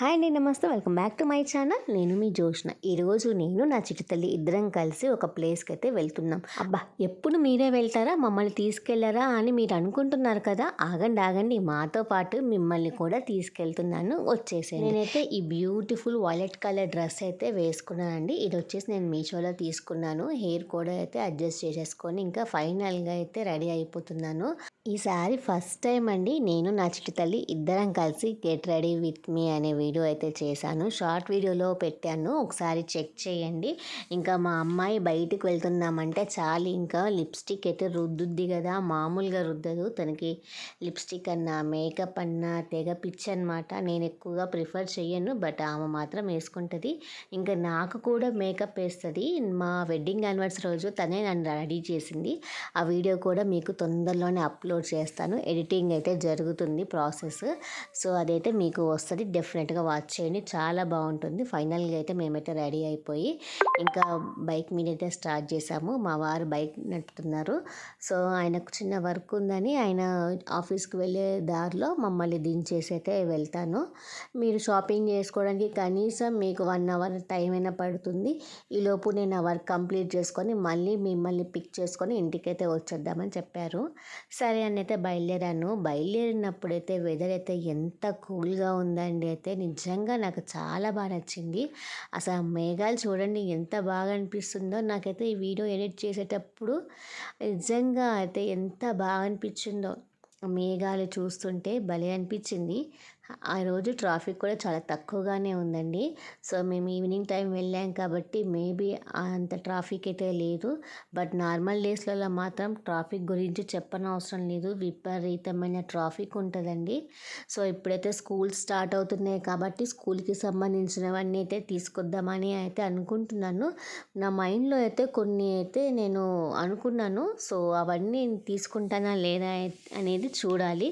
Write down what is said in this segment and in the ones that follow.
Hi అండి నమస్తే. Welcome back to my channel. నేను మీ జోష్న ఈరోజు నేను నా చిట్టు తల్లి ఇద్దరం కలిసి ఒక ప్లేస్కి అయితే వెళ్తున్నాం. అబ్బా ఎప్పుడు మీరే వెళ్తారా? మమ్మల్ని తీసుకెళ్ళారా అని మీరు అనుకుంటున్నారు కదా? ఆగండి ఆగండి. మాతో పాటు మిమ్మల్ని కూడా తీసుకెళ్తున్నాను. వచ్చేసి నేనైతే ఈ బ్యూటిఫుల్ వైలెట్ కలర్ డ్రెస్ అయితే వేసుకున్నానండి ఇది వచ్చేసి నేను మీషోలో తీసుకున్నాను. హెయిర్ కూడా అయితే అడ్జస్ట్ చేసేసుకొని ఇంకా ఫైనల్గా అయితే రెడీ అయిపోతున్నాను. ఈ సారీ ఫస్ట్ టైం అండి. నేను నా చిట్టు తల్లి ఇద్దరం కలిసి గెట్ రెడీ విత్ మీ అనే వీడియో అయితే చేశాను. షార్ట్ వీడియోలో పెట్టాను. ఒకసారి చెక్ చేయండి. ఇంకా మా అమ్మాయి బయటికి వెళ్తున్నామంటే చాలు ఇంకా లిప్స్టిక్ అయితే రుద్దుద్ది కదా. మామూలుగా రుద్దదు. తనకి లిప్స్టిక్ అన్నా మేకప్ అన్నా తెగ పిచ్చి అనమాట నేను ఎక్కువగా ప్రిఫర్ చేయను బట్ ఆమె మాత్రం వేసుకుంటుంది. ఇంకా నాకు కూడా మేకప్ వేస్తుంది. మా వెడ్డింగ్ యానివర్సరీ రోజు తనే నన్ను రెడీ చేసింది. ఆ వీడియో కూడా మీకు తొందరలోనే అప్లోడ్ చేస్తాను. ఎడిటింగ్ అయితే జరుగుతుంది ప్రాసెస్. సో అదైతే మీకు వస్తుంది. డెఫినెట్గా వాచ్ చేయండి. చాలా బాగుంటుంది. ఫైనల్గా అయితే మేమైతే రెడీ అయిపోయి ఇంకా బైక్ మీద అయితే స్టార్ట్ చేసాము. మా వారు బైక్ నడుపుతున్నారు. సో ఆయనకు చిన్న వర్క్ ఉందని ఆయన ఆఫీస్కి వెళ్ళే దారిలో మమ్మల్ని దించేసి అయితే వెళ్తాను. మీరు షాపింగ్ చేసుకోవడానికి కనీసం మీకు వన్ అవర్ టైం అయినా పడుతుంది. ఈలోపు నేను ఆ వర్క్ కంప్లీట్ చేసుకొని మళ్ళీ మిమ్మల్ని పిక్ చేసుకొని ఇంటికైతే వచ్చేద్దామని చెప్పారు. సరే అని అయితే బయలుదేరాను. బయలుదేరినప్పుడైతే వెదర్ అయితే ఎంత కూల్గా ఉందండి. అయితే నిజంగా నాకు చాలా బాగా నచ్చింది. అసలు ఆ మేఘాలు చూడండి ఎంత బాగా అనిపిస్తుందో. నాకైతే ఈ వీడియో ఎడిట్ చేసేటప్పుడు నిజంగా అయితే ఎంత బాగా అనిపించిందో. మేఘాలు చూస్తుంటే భలే అనిపించింది. ఆ రోజు ట్రాఫిక్ కూడా చాలా తక్కువగానే ఉందండి. సో మేము ఈవినింగ్ టైం వెళ్ళాం కాబట్టి మేబీ అంత ట్రాఫిక్ అయితే లేదు. బట్ నార్మల్ డేస్లలో మాత్రం ట్రాఫిక్ గురించి చెప్పనవసరం లేదు. విపరీతమైన ట్రాఫిక్ ఉంటుందండి. సో ఇప్పుడైతే స్కూల్ స్టార్ట్ అవుతున్నాయి కాబట్టి స్కూల్కి సంబంధించినవన్నీ అయితే తీసుకొద్దామని అయితే అనుకుంటున్నాను. నా మైండ్లో అయితే కొన్ని అయితే నేను అనుకున్నాను. సో అవన్నీ తీసుకుంటానా లేదా అనేది చూడాలి.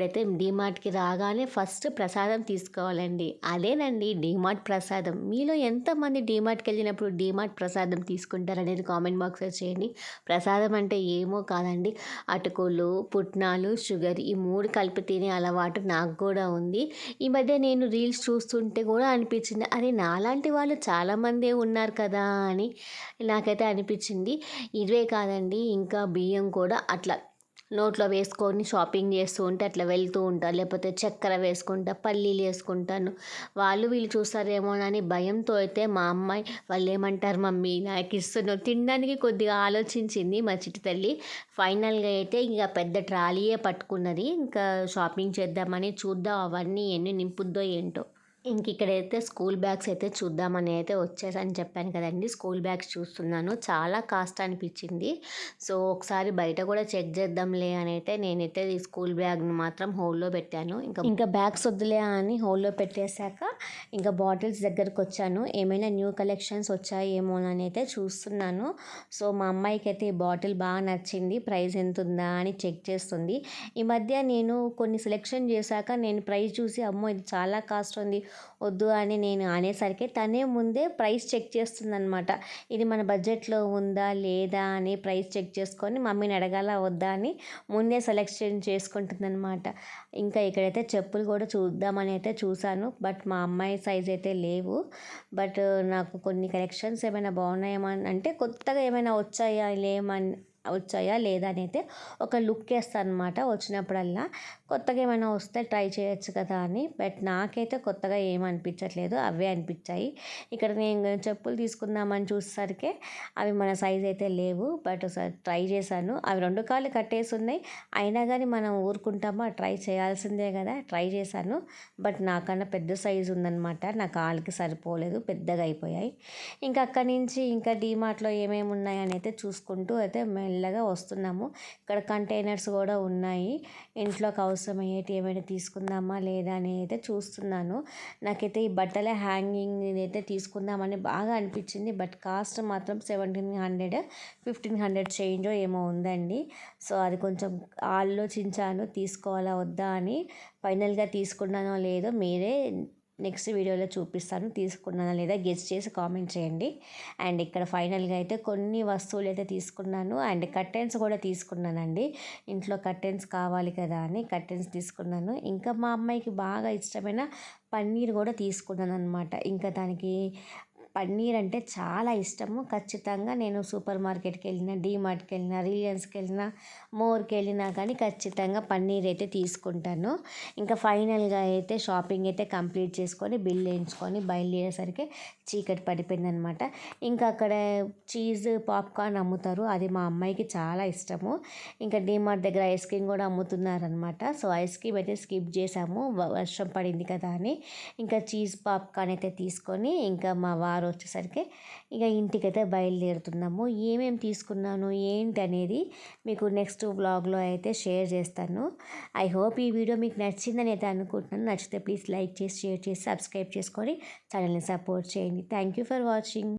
ఎప్పుడైతే డీమార్ట్కి రాగానే ఫస్ట్ ప్రసాదం తీసుకోవాలండి అదేనండి డీమార్ట్ ప్రసాదం. మీలో ఎంతమంది డీమార్ట్కి వెళ్ళినప్పుడు డీమార్ట్ ప్రసాదం తీసుకుంటారు అనేది కామెంట్ బాక్స్లో చేయండి. ప్రసాదం అంటే ఏమో కాదండి అటుకులు పుట్నాలు షుగర్ ఈ మూడు కలిపి తినే అలవాటు నాకు కూడా ఉంది. ఈ మధ్య నేను రీల్స్ చూస్తుంటే కూడా అనిపించింది అరే నాలాంటి వాళ్ళు చాలామందే ఉన్నారు కదా అని నాకైతే అనిపించింది. ఇవే కాదండి ఇంకా బియ్యం కూడా అట్లా నోట్లో వేసుకొని షాపింగ్ చేస్తూ ఉంటే అట్లా వెళ్తూ ఉంటారు లేకపోతే చక్కెర వేసుకుంటా పల్లీలు వేసుకుంటాను. వాళ్ళు వీళ్ళు చూస్తారేమోనని భయంతో అయితే మా అమ్మాయి వాళ్ళు ఏమంటారు మమ్మీ నాకు ఇస్తున్నావు. తినడానికి కొద్దిగా ఆలోచించింది మా చిట్టి తల్లి. ఫైనల్గా అయితే ఇంకా పెద్ద ట్రాలీయే పట్టుకున్నది. ఇంకా షాపింగ్ చేద్దామని చూద్దాం అవన్నీ ఎన్ని నింపుద్దో ఏంటో. ఇంక ఇక్కడైతే స్కూల్ బ్యాగ్స్ అయితే చూద్దామని అయితే వచ్చేసని. చెప్పాను కదండి స్కూల్ బ్యాగ్స్ చూస్తున్నాను. చాలా కాస్ట్ అనిపించింది. సో ఒకసారి బయట కూడా చెక్ చేద్దాంలే అని అయితే నేనైతే ఈ స్కూల్ బ్యాగ్ని మాత్రం హోల్లో పెట్టాను. ఇంకా ఇంకా బ్యాగ్స్ వద్దులే అని హోల్లో పెట్టేశాక ఇంకా బాటిల్స్ దగ్గరకు వచ్చాను. ఏమైనా న్యూ కలెక్షన్స్ వచ్చాయేమో అని అయితే చూస్తున్నాను. సో మా అమ్మాయికి అయితే ఈ బాటిల్ బాగా నచ్చింది. ప్రైస్ ఎంత ఉందా అని చెక్ చేస్తుంది. ఈ మధ్య నేను కొన్ని సెలెక్షన్ చేశాక నేను ప్రైస్ చూసి అమ్మో ఇది చాలా కాస్ట్ ఉంది. వద్దు అని నేను అనేసరికి తనే ముందే ప్రైస్ చెక్ చేస్తుందనమాట ఇది మన బడ్జెట్లో ఉందా లేదా అని ప్రైస్ చెక్ చేసుకొని మమ్మీని అడగాల వద్దా అని ముందే సెలెక్షన్ చేసుకుంటుందనమాట ఇంకా ఇక్కడైతే చెప్పులు కూడా చూద్దామని అయితే చూశాను. బట్ మా అమ్మాయి సైజ్ అయితే లేవు. బట్ నాకు కొన్ని కలెక్షన్స్ ఏమైనా బాగున్నాయేమో అంటే కొత్తగా ఏమైనా వచ్చాయా లేమని వచ్చాయా లేదా అని అయితే ఒక లుక్ వేస్తాను అనమాట వచ్చినప్పుడల్లా. కొత్తగా ఏమైనా వస్తే ట్రై చేయొచ్చు కదా అని. బట్ నాకైతే కొత్తగా ఏం అనిపించట్లేదు అవే అనిపించాయి. ఇక్కడ నేను చెప్పులు తీసుకుందామని చూసేసరికి అవి మన సైజ్ అయితే లేవు బట్ ట్రై చేశాను. అవి రెండు కాళ్ళు కట్టేసి ఉన్నాయి. అయినా కానీ మనం ఊరుకుంటామా? ట్రై చేయాల్సిందే కదా ట్రై చేశాను. బట్ నాకన్నా పెద్ద సైజు ఉందన్నమాట. నా కాళ్ళకి సరిపోలేదు పెద్దగా అయిపోయాయి. ఇంకా అక్కడి నుంచి ఇంకా డీమార్ట్లో ఏమేమి ఉన్నాయని అయితే చూసుకుంటూ అయితే మెల్లగా వస్తున్నాము. ఇక్కడ కంటైనర్స్ కూడా ఉన్నాయి. ఇంట్లోకి అవసరమయ్యేటి ఏమైనా తీసుకుందామా లేదా అని అయితే చూస్తున్నాను. నాకైతే ఈ బట్టల హ్యాంగింగ్ అయితే తీసుకుందామని బాగా అనిపించింది. బట్ కాస్ట్ మాత్రం సెవెంటీన్ హండ్రెడ్ ఫిఫ్టీన్ హండ్రెడ్ చేంజో ఏమో ఉందండి. సో అది కొంచెం ఆలోచించాను తీసుకోవాలా వద్దా అని. ఫైనల్గా తీసుకున్నానో లేదో మీరే నెక్స్ట్ వీడియోలో చూపిస్తాను. తీసుకున్నానా లేదా గెస్ట్ చేసి కామెంట్ చేయండి. అండ్ ఇక్కడ ఫైనల్గా అయితే కొన్ని వస్తువులు అయితే తీసుకున్నాను. అండ్ కర్టెన్స్ కూడా తీసుకున్నానండి. ఇంట్లో కర్టెన్స్ కావాలి కదా అని కర్టెన్స్ తీసుకున్నాను. ఇంకా మా అమ్మాయికి బాగా ఇష్టమైన పన్నీర్ కూడా తీసుకున్నాను అనమాట ఇంకా దానికి పన్నీర్ అంటే చాలా ఇష్టము. ఖచ్చితంగా నేను సూపర్ మార్కెట్కి వెళ్ళిన డీమార్ట్కి వెళ్ళినా రిలయన్స్కి వెళ్ళినా మోర్కి వెళ్ళినా కానీ ఖచ్చితంగా పన్నీర్ అయితే తీసుకుంటాను. ఇంకా ఫైనల్గా అయితే షాపింగ్ అయితే కంప్లీట్ చేసుకొని బిల్ వేయించుకొని బయలుదేరేసరికి చీకటి పడిపోయింది అనమాట ఇంకా అక్కడ చీజ్ పాప్కార్న్ అమ్ముతారు. అది మా అమ్మాయికి చాలా ఇష్టము. ఇంకా డీమార్ట్ దగ్గర ఐస్ క్రీమ్ కూడా అమ్ముతున్నారనమాట. సో ఐస్ క్రీమ్ అయితే స్కిప్ చేసాము వర్షం పడింది కదా అని. ఇంకా చీజ్ పాప్కార్న్ అయితే తీసుకొని ఇంకా మా వారు వచ్చేసరికి ఇక ఇంటికైతే బయలుదేరుతున్నాము. ఏమేమి తీసుకున్నాను ఏంటి అనేది మీకు నెక్స్ట్ వ్లాగ్లో అయితే షేర్ చేస్తాను. ఐ హోప్ ఈ వీడియో మీకు నచ్చిందని అయితే అనుకుంటున్నాను. నచ్చితే ప్లీజ్ లైక్ చేసి షేర్ చేసి సబ్స్క్రైబ్ చేసుకొని ఛానల్ని సపోర్ట్ చేయండి. Thank you for watching.